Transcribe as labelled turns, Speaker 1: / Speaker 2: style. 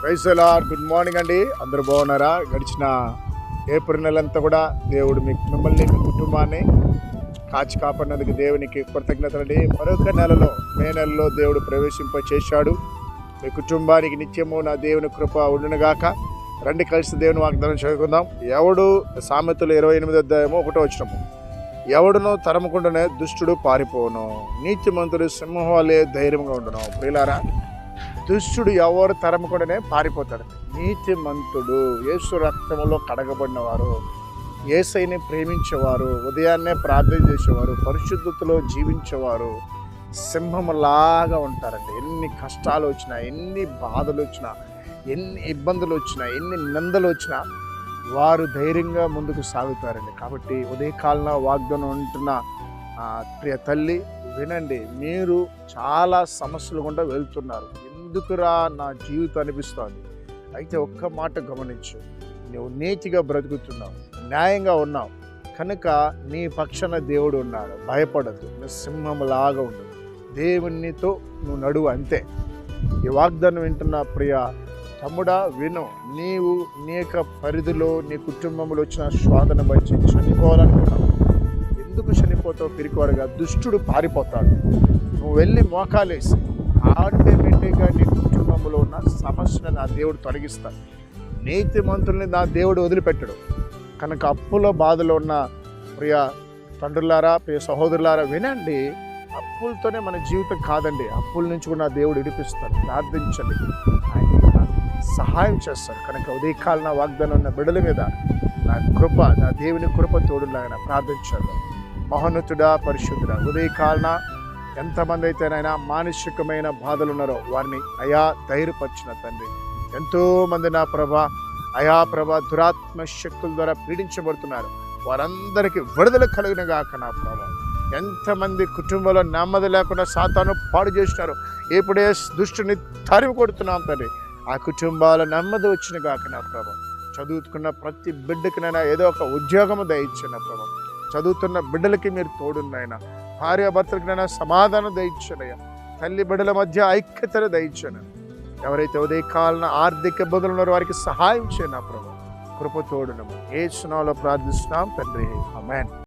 Speaker 1: ప్రైసలా good morning అండి. అందరూ బాగున్నారా? గడిచిన ఏప్రిల్ నెలంతా కూడా దేవుడు మీకు మిమ్మల్ని మీ కుటుంబాన్ని కాచి కాపాడినందుకు దేవునికి కృతజ్ఞతలండి మరొక నెలలో మే నెలలో దేవుడు ప్రవేశింప చేశాడు మీ కుటుంబానికి నిత్యము నా దేవుని కృప ఉండునుగాక. రండి కలిసి దేవుని వాగ్దానం చదువుకుందాం ఎవడు? సామెతలు ఇరవై ఎనిమిది అధ్యాయము ఒకటో వచ్చినము ఎవడును తరమకుండానే దుష్టుడు పారిపోను నీతిమంతుడు సింహవాలే ధైర్యంగా ఉండను. ప్రియులారా దుష్టుడు ఎవరు తరమకుండానే పారిపోతాడు. నీతిమంతుడు యేసు రక్తంలో కడగబడినవారు ఏసైని ప్రేమించేవారు ఉదయాన్నే ప్రార్థన చేసేవారు పరిశుద్ధతలో జీవించేవారు సింహములాగా ఉంటారండి. ఎన్ని కష్టాలు వచ్చినా ఎన్ని బాధలు వచ్చినా ఎన్ని ఇబ్బందులు వచ్చినా ఎన్ని నిందలు వచ్చినా వారు ధైర్యంగా ముందుకు సాగుతారండి. కాబట్టి ఉదయకాలన వాగ్దానం ఉంటున్న ప్రియ తల్లి వినండి మీరు చాలా సమస్యలు గుండా వెళ్తున్నారు. ఎందుకురా నా జీవితం అనిపిస్తుంది? అయితే ఒక్క మాట గమనించు. నువ్వు నీతిగా బ్రతుకుతున్నావు న్యాయంగా ఉన్నావు. కనుక నీ పక్షన దేవుడు ఉన్నాడు. భయపడదు నువ్వు సింహంలాగా ఉండు. దేవునితో నువ్వు నడువు అంతే. ఈ వాగ్దానం వింటున్న ప్రియ తమ్ముడా విను. నీవు నీ యొక్క పరిధిలో నీ కుటుంబంలో వచ్చిన శోధన బట్టి చనిపోవాలనుకున్నావు. ఎందుకు చనిపోతావు పిరికివాడుగా? దుష్టుడు పారిపోతాడు. నువ్వు వెళ్ళి మోకాలేసి ఆటోమేటిక్గా నా దేవుడు తొలగిస్తాడు. నీతిమంతుల్ని నా దేవుడు వదిలిపెట్టడు. కనుక అప్పుల బాధలో ఉన్న ప్రియ తండ్రులారా ప్రియ సహోదరులారా వినండి. అప్పులతోనే మన జీవితం కాదండి. అప్పుల నుంచి కూడా నా దేవుడు విడిపిస్తాడు. ప్రార్థించండి. ఆయన సహాయం చేస్తాడు. కనుక ఉదయకాల నా వాగ్దానం ఉన్న బిడల మీద నా కృప నా దేవుని కృప తోడులాగా ప్రార్థించాడు. మహోన్నతుడా పరిశుద్ధుడా ఉదయకాలన ఎంతమంది అయితేనైనా మానసికమైన బాధలు ఉన్నారో వారిని అయా ధైర్యపరిచిన తండ్రి. ఎంతోమంది నా ప్రభ అయా ప్రభ దురాత్మ శక్తుల ద్వారా పీడించబడుతున్నారు. వారందరికీ విడుదల కలిగిన గాక నా ప్రభ. ఎంతమంది కుటుంబంలో నెమ్మది లేకుండా సాతాను పాడు చేసినారు. ఇప్పుడే దుష్టుని తరిమి కొడుతున్నాం తండ్రి ఆ కుటుంబాల నెమ్మది వచ్చిన గాక నా ప్రభ. చదువుతున్న ప్రతి బిడ్డకినైనా ఏదో ఒక ఉద్యోగము దయచ్చిన ప్రభ. చదువుతున్న బిడ్డలకి మీరు తోడున్నాయన భార్యాభర్తలకినైనా సమాధానం దయచ్చనయ్య తల్లి బిడ్డల మధ్య ఐక్యతను దయచ్చను ఎవరైతే ఉదయకాలన ఆర్థిక ఇబ్బందులు ఉన్నారో వారికి సహాయం చేయను ప్రభు. కృపతోడునము ఏ సునాలో ప్రార్థిస్తున్నాం తండ్రి. అమెన్